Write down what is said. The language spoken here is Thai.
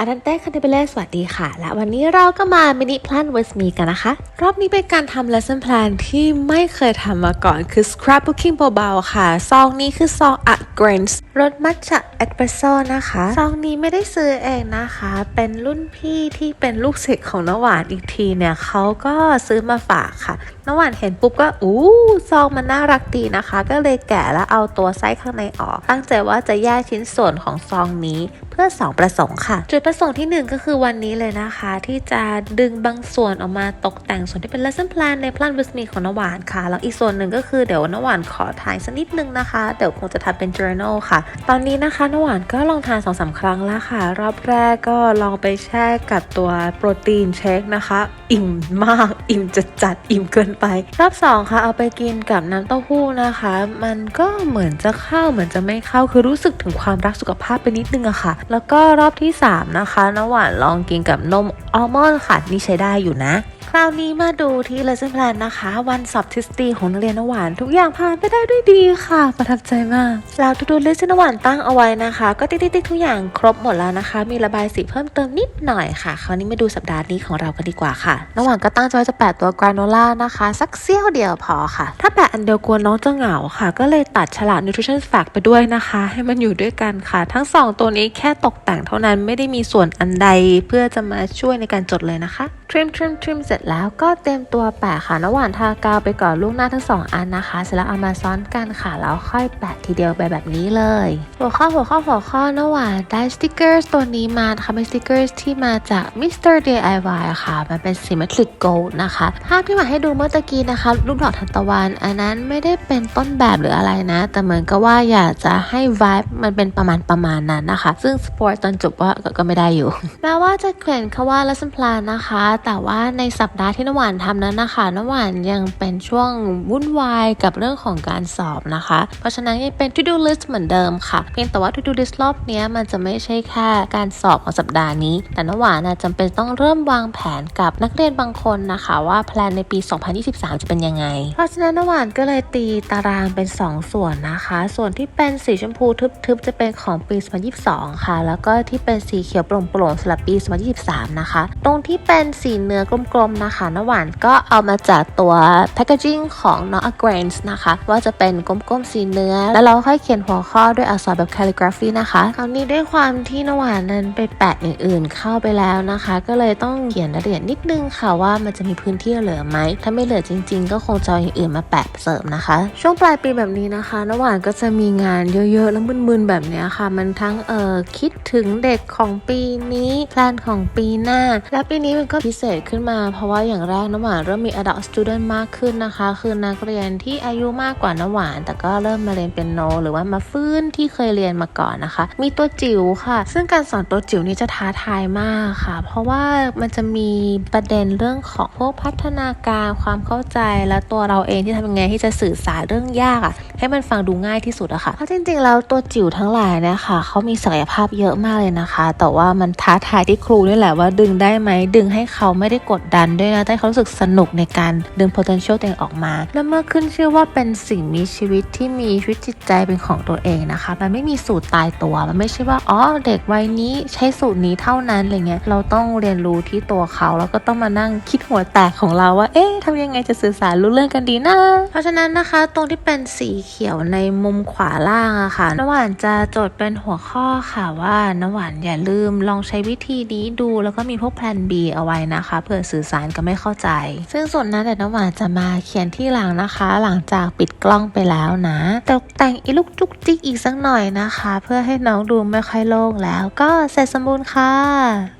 อาดันเต้คันเดเบเลสวัสดีค่ะ และวันนี้เราก็มามินิ plan with me กันนะคะ รอบนี้เป็นการทำ lesson plan ที่ไม่เคยทำมาก่อนคือ scrapbooking เบาๆค่ะ ซองนี้คือซอง at grains รสมัทฉะเอสเปรสโซ่นะคะ ซองนี้ไม่ได้ซื้อเองนะคะ เป็นรุ่นพี่ที่เป็นลูกศิษย์ของน้ำหวานอีกทีเนี่ยเขาก็ซื้อมาฝากค่ะน้ำหวานเห็นปุ๊บก็อู้ซองมันน่ารักดีนะคะ ก็เลยแกะแล้วเอาตัวไส้ข้างในออก ตั้งใจว่าจะแยกชิ้นส่วนของซองนี้เพื่อ 2 ประสงค์ค่ะ จุดประสงค์ที่ 1 ก็คือวันนี้เลยนะคะ ที่จะดึงบางส่วนออกมาตกแต่งส่วนที่เป็น lesson plan ใน plan with me ของนวานค่ะ แล้วอีกส่วนหนึ่งก็คือเดี๋ยวนวานขอถ่ายสักนิดนึงนะคะ เดี๋ยวคงจะทำเป็น journal ค่ะ ตอนนี้นะคะนวานก็ลองทาน2อสาครั้งแล้วค่ะ รอบแรกก็ลองไปแช่กับตัวโปรตีนเชคนะคะ อิ่มมาก อิ่มจัดจัดอิ่มเกินไป รอบสองค่ะเอาไปกินกับน้ำเต้าหู้นะคะ มันก็เหมือนจะเข้าเหมือนจะไม่เข้าคือรู้สึกถึงความรักสุขภาพไปนิดนึงอะค่ะแล้วก็รอบที่ 3 นะคะน้ำหวานลองกินกับนมอัลมอนด์ค่ะนี่ใช้ได้อยู่นะ คราวนี้มาดูที่ lesson plan นะคะ วันสอบทฤษฎีของนักเรียนนหวานทุกอย่างผ่านไปได้ด้วยดีค่ะ ประทับใจมากแล้วทุกดูลิสต์น้ำหวานตั้งเอาไว้นะคะ ก็ติ๊กๆๆทุกอย่างครบหมดแล้วนะคะ มีระบายสีเพิ่มเติมนิดหน่อยค่ะ คราวนี้มาดูสัปดาห์นี้ของเรากันดีกว่าค่ะนหวานก็ตั้งใจจะแปะตัวกราโนล่านะคะ สักเสี้ยวเดียวพอค่ะ ถ้าแปะอันเดียวกลัวน้องจะเหงาค่ะ ก็เลยตัดฉลาก nutrition fact ไปด้วยนะคะ ให้มันอยู่ด้วยกันค่ะ ทั้งสองตัวนี้แค่ตกแต่งเท่านั้นไม่ได้มีส่วนอันใดเพื่อจะมาช่วยในการจดเลยนะคะ ทริมทริมทริมเสร็จแล้วก็เต็มตัวแปะค่ะน้ำหวานทากาวไปก่อนลูกหน้าทั้งสองอันนะคะ เสร็จแล้วเอามาซ้อนกันค่ะแล้วค่อยแปะทีเดียวไปแบบนี้เลย หัวข้อหัวข้อหัวข้อน้ำหวานได้สติกเกอร์ตัวนี้มานะคะเป็นสติกเกอร์ที่มาจาก Mr. DIY ค่ะ มันเป็น symmetric gold นะคะ ภาพที่หวาให้ดูเมื่อตะกี้นะคะลูกดอกทานตะวัน อันนั้นไม่ได้เป็นต้นแบบหรืออะไรนะ แต่เหมือนกับว่าอยากจะให้ vibe มันเป็นประมาณประมาณนั้นนะคะ ซึ่งสปอร์ตตอนจบว่าก็ไม่ได้อยู่แม้ว่าจะเขียนคำว่า lesson plan นะคะแต่ว่าในสัปดาห์ที่น้ำหวานทำนั้นนะคะน้ำหวานยังเป็นช่วงวุ่นวายกับเรื่องของการสอบนะคะ เพราะฉะนั้นยังเป็น to do list เหมือนเดิมค่ะ เพียงแต่ว่า to do list รอบนี้มันจะไม่ใช่แค่การสอบของสัปดาห์นี้ แต่น้ำหวานนะจำเป็นต้องเริ่มวางแผนกับนักเรียนบางคนนะคะ ว่าแพลนในปี 2023 จะเป็นยังไง เพราะฉะนั้นน้ำหวานก็เลยตีตารางเป็น 2 ส่วนนะคะ ส่วนที่เป็นสีชมพูทึบๆจะเป็นของปี 2022 ค่ะ แล้วก็ที่เป็นสีเขียวโปร่งๆสำหรับปี 2023 นะคะ ตรงที่เป็นสีเนื้อกลมๆนะคะน้ำหวานก็เอามาจากตัวแพคเกจิ้งของ n o t a Grains นะคะ ว่าจะเป็นกลมๆสีเนื้อ แล้วเราค่อยเขียนหัวข้อด้วยอักษรแบบ calligraphy นะคะคราวนี้ด้วยความที่น้ำหวานนั้นไปแปะอย่างอื่นเข้าไปแล้วนะคะ ก็เลยต้องเขียนรายละเอียดนิดนึงค่ะว่ามันจะมีพื้นที่เหลือไหมถ้าไม่เหลือจริง ๆ ก็คงจะเอาอย่างอื่นมาแปะเสริมนะคะ ช่วงปลายปีแบบนี้นะคะน้ำหวานก็จะมีงานเยอะๆแล้วมึนๆแบบนี้ค่ะ มันทั้งเอ่อคิดถึงเด็กของปีนี้แพลนของปีหน้า และปีนี้มันก็พิเศษขึ้นมา เพราะว่าอย่างแรกน้ำหวานเริ่มมี adult student มากขึ้นนะคะ คือนักเรียนที่อายุมากกว่าน้ำหวาน แต่ก็เริ่มมาเรียนเป็นโน หรือว่ามาฟื้นที่เคยเรียนมาก่อนนะคะ มีตัวจิ๋วค่ะ ซึ่งการสอนตัวจิ๋วนี้จะท้าทายมากค่ะ เพราะว่ามันจะมีประเด็นเรื่องของพวกพัฒนาการความเข้าใจและตัวเราเองที่ทำยังไงที่จะสื่อสารเรื่องยากอะให้มันฟังดูง่ายที่สุดอะค่ะเพราะจริงๆแล้วตัวจิ๋วทั้งหลายนี่ยค่ะเขามีศักยภาพเยอะมากเลยนะคะ แต่ว่ามันท้าทายที่ครูนี่แหละว่าดึงได้ไหมดึงให้เขาไม่ได้กดดันด้วยนะแต่เขารู้สึกสนุกในการดึง potential ตัวเองออกมา แล้วเมื่อขึ้นชื่อว่าเป็นสิ่งมีชีวิตที่มีชีวิตจิตใจเป็นของตัวเองนะคะ มันไม่มีสูตรตายตัว มันไม่ใช่ว่าอ๋อเด็กวัยนี้ใช้สูตรนี้เท่านั้นอะไรเงี้ยเราต้องเรียนรู้ที่ตัวเขาแล้วก็ต้องมานั่งคิดหัวแตกของเราว่าเอ๊ะทำยังไงจะสื่อสารรู้เรื่องกันดีนะ เพราะฉะนั้นนะคะตรงที่เป็นสีเขียวในมุมขวาล่างอะค่ะน้ำหวานจะจดเป็นหัวข้อค่ะว่าน้ำหวานอย่าลืมลองใช้วิธีนี้ดูแล้วก็มีพวกแพลน B เอาไว้นะคะเผื่อสื่อสารก็ไม่เข้าใจ ซึ่งส่วนนั้นเดี๋ยวน้ำหวานจะมาเขียนที่หลังนะคะ หลังจากปิดกล้องไปแล้วนะตกแต่งอีลูกจุกจิกอีกสักหน่อยนะคะ เพื่อให้น้องดูไม่ค่อยโล่งแล้วก็เสร็จสมบูรณ์ค่ะ